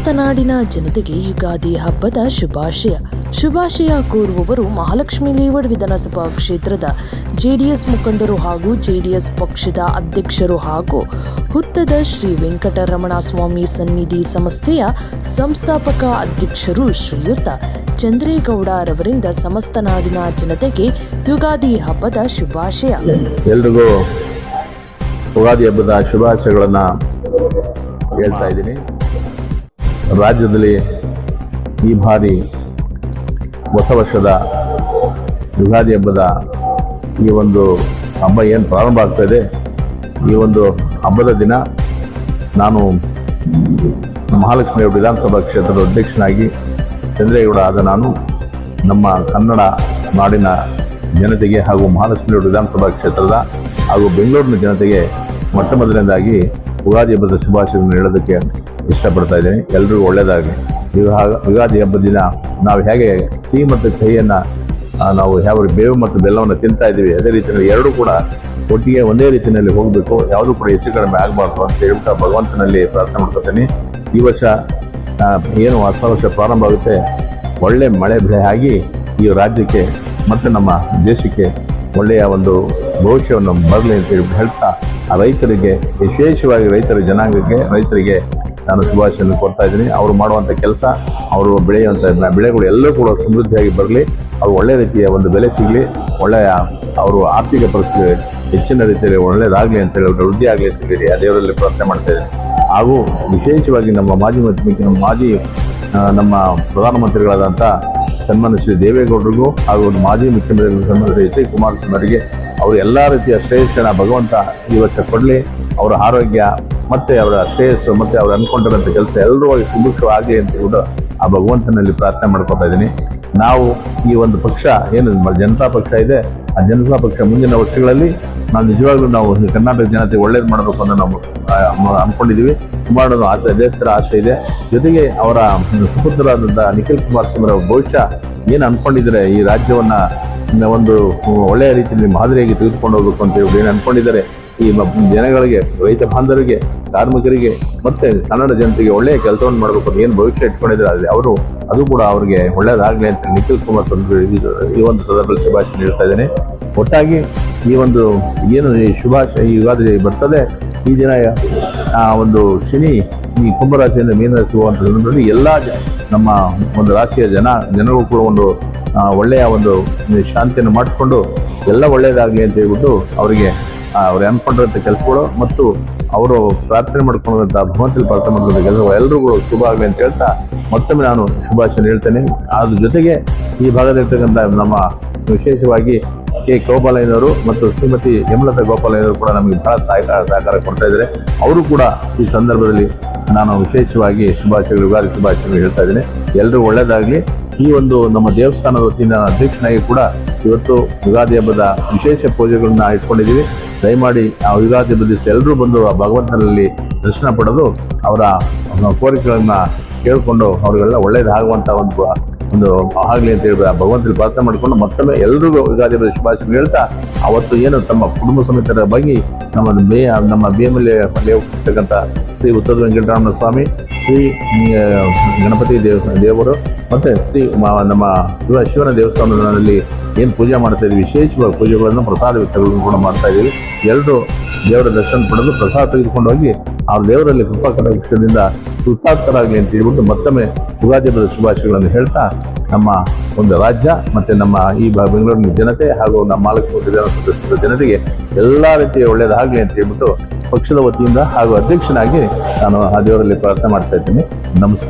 ಸಮಸ್ತ ನಾಡಿನ ಜನತೆಗೆ ಯುಗಾದಿ ಹಬ್ಬದ ಶುಭಾಶಯ. ಶುಭಾಶಯ ಕೋರುವವರು ಮಹಾಲಕ್ಷ್ಮಿ ಲೇವಡ್ ವಿಧಾನಸಭಾ ಕ್ಷೇತ್ರದ ಜೆಡಿಎಸ್ ಮುಖಂಡರು ಹಾಗೂ ಜೆಡಿಎಸ್ ಪಕ್ಷದ ಅಧ್ಯಕ್ಷರು ಹಾಗೂ ಹುತ್ತದ ಶ್ರೀ ವೆಂಕಟರಮಣ ಸ್ವಾಮಿ ಸನ್ನಿಧಿ ಸಂಸ್ಥೆಯ ಸಂಸ್ಥಾಪಕ ಅಧ್ಯಕ್ಷರು ಶ್ರೀಯುತ ಚಂದ್ರೇಗೌಡ ರವರಿಂದ ಸಮಸ್ತ ನಾಡಿನ ಜನತೆಗೆ ಯುಗಾದಿ ಹಬ್ಬದ ಶುಭಾಶಯ. ಎಲ್ರಿಗೂ ಯುಗಾದಿ ಹಬ್ಬದ ಶುಭಾಶಯಗಳನ್ನು ಹೇಳ್ತಾ ಇದ್ದೀನಿ. ರಾಜ್ಯದಲ್ಲಿ ಈ ಬಾರಿ ಹೊಸ ವರ್ಷದ ಯುಗಾದಿ ಹಬ್ಬದ ಈ ಒಂದು ಹಬ್ಬ ಏನು ಪ್ರಾರಂಭ ಆಗ್ತಾ ಇದೆ, ಈ ಒಂದು ಹಬ್ಬದ ದಿನ ನಾನು ಮಹಾಲಕ್ಷ್ಮಿ ವಿಧಾನಸಭಾ ಕ್ಷೇತ್ರದ ಅಧ್ಯಕ್ಷನಾಗಿ ಚಂದ್ರೇಗೌಡ ಆದ ನಾನು ನಮ್ಮ ಕನ್ನಡ ನಾಡಿನ ಜನತೆಗೆ ಹಾಗೂ ಮಹಾಲಕ್ಷ್ಮಿ ವಿಧಾನಸಭಾ ಕ್ಷೇತ್ರದ ಹಾಗೂ ಬೆಂಗಳೂರಿನ ಜನತೆಗೆ ಮೊಟ್ಟ ಮೊದಲನೇದಾಗಿ ಯುಗಾದಿ ಹಬ್ಬದ ಶುಭಾಶಯಗಳನ್ನು ಹೇಳೋದಕ್ಕೆ ಇಷ್ಟಪಡ್ತಾ ಇದ್ದೀನಿ. ಎಲ್ರಿಗೂ ಒಳ್ಳೆಯದಾಗಲಿ ಯುಗ ಯುಗಾದಿ ಹಬ್ಬದ ದಿನ ನಾವು ಹೇಗೆ ಸಿಹಿ ಮತ್ತು ಕಹಿಯನ್ನು ನಾವು ಯಾವ ಬೇವು ಮತ್ತು ಬೆಲ್ಲವನ್ನು ತಿಂತಾ ಇದ್ದೀವಿ, ಅದೇ ರೀತಿಯಲ್ಲಿ ಎರಡೂ ಕೂಡ ಒಟ್ಟಿಗೆ ಒಂದೇ ರೀತಿಯಲ್ಲಿ ಹೋಗಬೇಕು. ಯಾವುದೂ ಕೂಡ ಹೆಚ್ಚು ಕಡಿಮೆ ಆಗಬಾರ್ದು ಅಂತ ಹೇಳ್ತಾ ಭಗವಂತನಲ್ಲಿ ಪ್ರಾರ್ಥನೆ ಮಾಡ್ಕೊತೀನಿ ಈ ವರ್ಷ ಏನು ಹೊಸ ವರ್ಷ ಪ್ರಾರಂಭ ಆಗುತ್ತೆ, ಒಳ್ಳೆ ಮಳೆ ಬೆಳೆ ಆಗಿ ಈ ರಾಜ್ಯಕ್ಕೆ ಮತ್ತು ನಮ್ಮ ದೇಶಕ್ಕೆ ಒಳ್ಳೆಯ ಒಂದು ಭವಿಷ್ಯವನ್ನು ಬರಲಿ ಅಂತ ಹೇಳಿ ಹೇಳ್ತಾ ರೈತರಿಗೆ, ವಿಶೇಷವಾಗಿ ರೈತರ ಜನಾಂಗಕ್ಕೆ, ರೈತರಿಗೆ ನಾನು ಶುಭಾಶಯವನ್ನು ಕೊಡ್ತಾ ಇದ್ದೀನಿ. ಅವರು ಮಾಡುವಂಥ ಕೆಲಸ, ಅವರು ಬೆಳೆಯುವಂಥ ಬೆಳೆಗಳು ಎಲ್ಲರೂ ಕೂಡ ಸಮೃದ್ಧಿಯಾಗಿ ಬರಲಿ. ಅವ್ರು ಒಳ್ಳೆಯ ರೀತಿಯ ಒಂದು ಬೆಲೆ ಸಿಗಲಿ. ಒಳ್ಳೆಯ ಅವರು ಆರ್ಥಿಕ ಪರಿಸ್ಥಿತಿ ಹೆಚ್ಚಿನ ರೀತಿಯಲ್ಲಿ ಒಳ್ಳೆಯದಾಗಲಿ ಅಂತ ಹೇಳಿ ವೃದ್ಧಿ ಆಗಲಿ ಅಂತ ಹೇಳಿ ಆ ದೇವರಲ್ಲಿ ಪ್ರಾರ್ಥನೆ ಮಾಡ್ತಾ ಇದ್ದೀನಿ. ಹಾಗೂ ವಿಶೇಷವಾಗಿ ನಮ್ಮ ಮಾಜಿ ನಮ್ಮ ಮಾಜಿ ನಮ್ಮ ಪ್ರಧಾನಮಂತ್ರಿಗಳಾದಂಥ ಸನ್ಮಾನ್ಯ ಶ್ರೀ ದೇವೇಗೌಡರಿಗೂ ಹಾಗೂ ಮಾಜಿ ಮುಖ್ಯಮಂತ್ರಿಗಳು ಸನ್ಮಾನ್ಯ ಎಚ್ ಡಿ ಕುಮಾರಸ್ವಾಮಿಯವರಿಗೆ ಅವರು ಎಲ್ಲ ರೀತಿಯ ಶ್ರೇಷ್ಠನ ಭಗವಂತ ವರ್ಷ ಕೊಡಲಿ. ಅವರ ಆರೋಗ್ಯ ಮತ್ತು ಅವರ ಶ್ರೇಯಸ್ಸು ಮತ್ತೆ ಅವ್ರು ಅನ್ಕೊಂಡಿರುವಂತ ಕೆಲಸ ಎಲ್ಲರೂ ಸುಭಿಕ್ಷವಾಗಲಿ ಅಂತ ಕೂಡ ಆ ಭಗವಂತನಲ್ಲಿ ಪ್ರಾರ್ಥನೆ ಮಾಡ್ಕೊತಾ ಇದ್ದೀನಿ. ನಾವು ಈ ಒಂದು ಪಕ್ಷ, ಏನು ಜನತಾ ಪಕ್ಷ ಇದೆ, ಆ ಜನತಾ ಪಕ್ಷ ಮುಂದಿನ ವರ್ಷಗಳಲ್ಲಿ ನಾವು ನಿಜವಾಗ್ಲೂ ನಾವು ಕರ್ನಾಟಕ ಜನತೆ ಒಳ್ಳೇದು ಮಾಡಬೇಕು ಅಂತ ನಾವು ಅಂದ್ಕೊಂಡಿದ್ದೀವಿ ಸುಮಾರು ಆಸೆ ದೇಶದ ಆಸೆ ಇದೆ. ಜೊತೆಗೆ ಅವರ ಸುಪುತ್ರರಾದಂಥ ನಿಖಿಲ್ ಕುಮಾರ್ ಅವರ ಭವಿಷ್ಯ ಏನು ಅನ್ಕೊಂಡಿದ್ದಾರೆ, ಈ ರಾಜ್ಯವನ್ನ ಒಂದು ಒಳ್ಳೆಯ ರೀತಿಯಲ್ಲಿ ಮಾದರಿಯಾಗಿ ತೆಗೆದುಕೊಂಡು ಹೋಗ್ಬೇಕು ಅಂತ ಹೇಳಿ ಏನು ಅನ್ಕೊಂಡಿದ್ದಾರೆ, ಈ ಜನಗಳಿಗೆ, ರೈತ ಬಾಂಧವರಿಗೆ ಕಾರ್ಮಿಕರಿಗೆ ಮತ್ತೆ ಕನ್ನಡ ಜನತೆಗೆ ಒಳ್ಳೆಯ ಕೆಲಸವನ್ನು ಮಾಡಬೇಕು ಏನು ಭವಿಷ್ಯ ಇಟ್ಕೊಂಡಿದ್ದಾರೆ ಅಲ್ಲಿ ಅವರು, ಅದು ಕೂಡ ಅವರಿಗೆ ಒಳ್ಳೇದಾಗಲಿ ಅಂತ ನಿಖಿಲ್ ಕುಮಾರ್ ಇದು- ಈ ಒಂದು ಸಂದರ್ಭದಲ್ಲಿ ಶುಭಾಶಯ ನೀಡ್ತಾ ಇದ್ದೇನೆ. ಒಟ್ಟಾಗಿ ಈ ಒಂದು ಏನು ಈ ಶುಭಾಶಯ ಯುಗಾದಿ ಬರ್ತದೆ, ಈ ದಿನ ಆ ಒಂದು ಶನಿ ಈ ಕುಂಭರಾಶಿಯಿಂದ ಮೀನರಾಶಿ ಹೋಗುವಂಥ ಸಂದರ್ಭದಲ್ಲಿ ಎಲ್ಲ ನಮ್ಮ ಒಂದು ರಾಶಿಯ ಜನ, ಜನರು ಕೂಡ ಒಂದು ಒಳ್ಳೆಯ ಒಂದು ಶಾಂತಿಯನ್ನು ಮಾಡಿಸ್ಕೊಂಡು ಎಲ್ಲ ಒಳ್ಳೆಯದಾಗಲಿ ಅಂತ ಹೇಳ್ಬಿಟ್ಟು ಅವರಿಗೆ ಅವ್ರು ಅನ್ಕೊಂಡಿರೋಂಥ ಕೆಲಸಗಳು ಮತ್ತು ಅವರು ಪ್ರಾರ್ಥನೆ ಮಾಡ್ಕೊಂಡಂತ ಭಗವಂತಲ್ಲಿ ಪ್ರಾರ್ಥನೆ ಮಾಡ್ಕೊಂಡ ಕೆಲಸ ಎಲ್ಲರಿಗೂ ಶುಭ ಆಗಲಿ ಅಂತ ಹೇಳ್ತಾ ಮತ್ತೊಮ್ಮೆ ನಾನು ಶುಭಾಶಯ ಹೇಳ್ತೇನೆ ಅದ್ರ ಜೊತೆಗೆ ಈ ಭಾಗದಲ್ಲಿರ್ತಕ್ಕಂಥ ನಮ್ಮ ವಿಶೇಷವಾಗಿ ಕೆ. ಗೋಪಾಲಯ್ಯನವರು ಮತ್ತು ಶ್ರೀಮತಿ ಯಮಲತಾ ಗೋಪಾಲಯ್ಯನವರು ಕೂಡ ನಮಗೆ ಬಹಳ ಸಹಕಾರ ಸಹಕಾರ ಕೊಡ್ತಾ ಇದ್ದಾರೆ. ಅವರು ಕೂಡ ಈ ಸಂದರ್ಭದಲ್ಲಿ ನಾನು ವಿಶೇಷವಾಗಿ ಶುಭಾಶಯಗಳು ಯುಗಾದಿ ಶುಭಾಶಯಗಳು ಹೇಳ್ತಾ ಇದ್ದೇನೆ. ಎಲ್ಲರೂ ಒಳ್ಳೆಯದಾಗಲಿ ಈ ಒಂದು ನಮ್ಮ ದೇವಸ್ಥಾನದ ವತಿಯಿಂದ ಅಧ್ಯಕ್ಷನಾಗಿ ಕೂಡ ಇವತ್ತು ಯುಗಾದಿ ಹಬ್ಬದ ವಿಶೇಷ ಪೂಜೆಗಳನ್ನ ಇಟ್ಕೊಂಡಿದ್ದೀವಿ. ದಯಮಾಡಿ ಆ ಯುಗಾದಿ ದಿವಸ ಎಲ್ಲರೂ ಬಂದು ಆ ಭಗವಂತನಲ್ಲಿ ದರ್ಶನ ಪಡೆದು ಅವರ ಕೋರಿಕೆಗಳನ್ನು ಕೇಳಿಕೊಂಡು ಅವರಿಗೆಲ್ಲ ಒಳ್ಳೆಯದಾಗುವಂಥ ಒಂದು ಒಂದು ಆಗಲಿ ಅಂತ ಹೇಳಿ ಆ ಭಗವಂತನಲ್ಲಿ ಪ್ರಾರ್ಥನೆ ಮಾಡಿಕೊಂಡು ಮತ್ತೊಮ್ಮೆ ಎಲ್ರಿಗೂ ಯುಗಾದಿ ಶುಭಾಶಯಗಳು ಹೇಳ್ತಾ ಅವತ್ತು ಏನು ತಮ್ಮ ಕುಟುಂಬ ಸಮೇತರ ಬಗ್ಗೆ ನಮ್ಮ ಬೇ ನಮ್ಮ ಬೇಮಲ್ಲಿ ಇರ್ತಕ್ಕಂಥ ಶ್ರೀ ಉತ್ತರ ವೆಂಕಟರಮಣ ಸ್ವಾಮಿ, ಶ್ರೀ ಗಣಪತಿ ದೇವ ದೇವರು ಮತ್ತು ಶ್ರೀ ನಮ್ಮ ಶಿವ ಶಿವನ ದೇವಸ್ಥಾನದಲ್ಲಿ ಏನು ಪೂಜೆ ಮಾಡ್ತಾ ಇದ್ದೀವಿ ವಿಶೇಷವಾಗಿ ಪೂಜೆಗಳನ್ನು, ಪ್ರಸಾದ ವಿತರಣೆ ಕೂಡ ಮಾಡ್ತಾ ಇದ್ದೀವಿ. ಎಲ್ಲರೂ ದೇವರ ದರ್ಶನ ಪಡೆದು ಪ್ರಸಾದ ತೆಗೆದುಕೊಂಡು ಹೋಗಿ ಆ ದೇವರಲ್ಲಿ ಕೃಪಾ ಕಟಾಕ್ಷದಿಂದ ಕೃತಾರ್ಥರಾಗಲಿ ಅಂತ ಹೇಳ್ಬಿಟ್ಟು ಮತ್ತೊಮ್ಮೆ ಯುಗಾದಿ ಹಬ್ಬದ ಶುಭಾಶಯಗಳನ್ನು ಹೇಳ್ತಾ ನಮ್ಮ ಒಂದು ರಾಜ್ಯ ಮತ್ತೆ ನಮ್ಮ ಈ ಬೆಂಗಳೂರಿನ ಜನತೆ ಹಾಗೂ ನಮ್ಮ ವಿಧಾನಸಭಾ ಜನತೆಗೆ ಎಲ್ಲ ರೀತಿಯ ಒಳ್ಳೆಯದಾಗಲಿ ಅಂತ ಹೇಳ್ಬಿಟ್ಟು ಪಕ್ಷದ ವತಿಯಿಂದ ಹಾಗೂ ಅಧ್ಯಕ್ಷನಾಗಿ ನಾನು ಆ ದೇವರಲ್ಲಿ ಪ್ರಾರ್ಥನೆ ಮಾಡ್ತಾ ಇದ್ದೀನಿ. ನಮಸ್ಕಾರ.